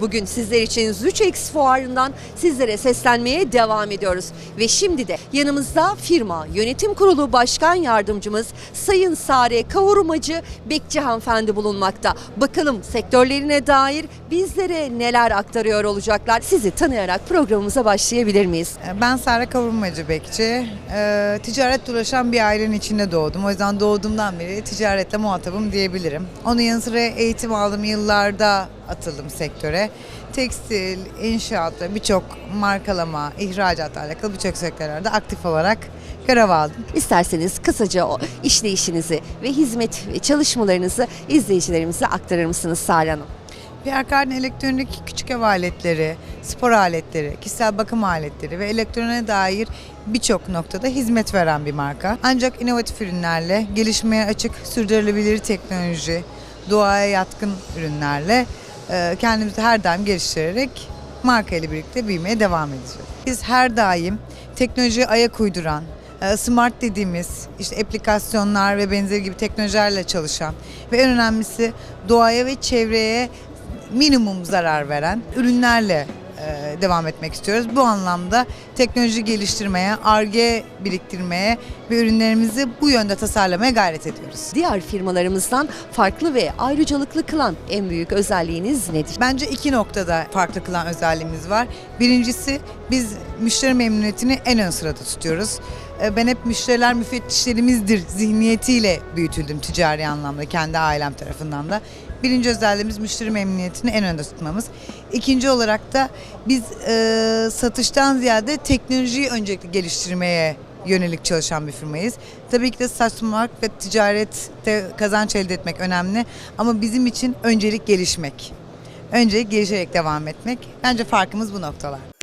Bugün sizler için Züçex fuarından sizlere seslenmeye devam ediyoruz. Ve şimdi de yanımızda firma yönetim kurulu başkan yardımcımız Sayın Sare Kavurmacı Bekçi hanımefendi bulunmakta. Bakalım sektörlerine dair bizlere neler aktarıyor olacaklar. Sizi tanıyarak programımıza başlayabilir miyiz? Ben Sare Kavurmacı Bekçi. Ee, ticaret uğraşan bir ailenin içinde doğdum. O yüzden doğduğumdan beri ticaretle muhatabım diyebilirim. Onun yanı sıra eğitim aldığım yıllarda atıldım sektöre. Tekstil, inşaat ve birçok markalama, ihracatla alakalı birçok sektörlerde aktif olarak görev aldım. İsterseniz kısaca o işleyişinizi ve hizmet çalışmalarınızı izleyicilerimize aktarır mısınız Sare Hanım? Cardin elektronik küçük ev aletleri, spor aletleri, kişisel bakım aletleri ve elektroniğe dair birçok noktada hizmet veren bir marka. Ancak inovatif ürünlerle, gelişmeye açık sürdürülebilir teknoloji, doğaya yatkın ürünlerle kendimizi her daim geliştirerek marka ile birlikte büyümeye devam edeceğiz. Biz her daim teknolojiye ayak uyduran, e, smart dediğimiz işte aplikasyonlar ve benzeri gibi teknolojilerle çalışan ve en önemlisi doğaya ve çevreye minimum zarar veren ürünlerle devam etmek istiyoruz. Bu anlamda teknoloji geliştirmeye, arge biriktirmeye ve ürünlerimizi bu yönde tasarlamaya gayret ediyoruz. Diğer firmalarımızdan farklı ve ayrıcalıklı kılan en büyük özelliğiniz nedir? Bence iki noktada farklı kılan özelliğimiz var. Birincisi biz müşteri memnuniyetini en ön sırada tutuyoruz. E, Ben hep müşteriler müfettişlerimizdir zihniyetiyle büyütüldüm ticari anlamda kendi ailem tarafından da. Birinci özelliğimiz müşteri memnuniyetini en önde tutmamız. İkinci olarak da biz e, satıştan ziyade teknolojiyi öncelikle geliştirmeye yönelik çalışan bir firmayız. Tabii ki de satmak ve ticarette kazanç elde etmek önemli ama bizim için öncelik gelişmek. Öncelik gelişerek devam etmek. Bence farkımız bu noktalar.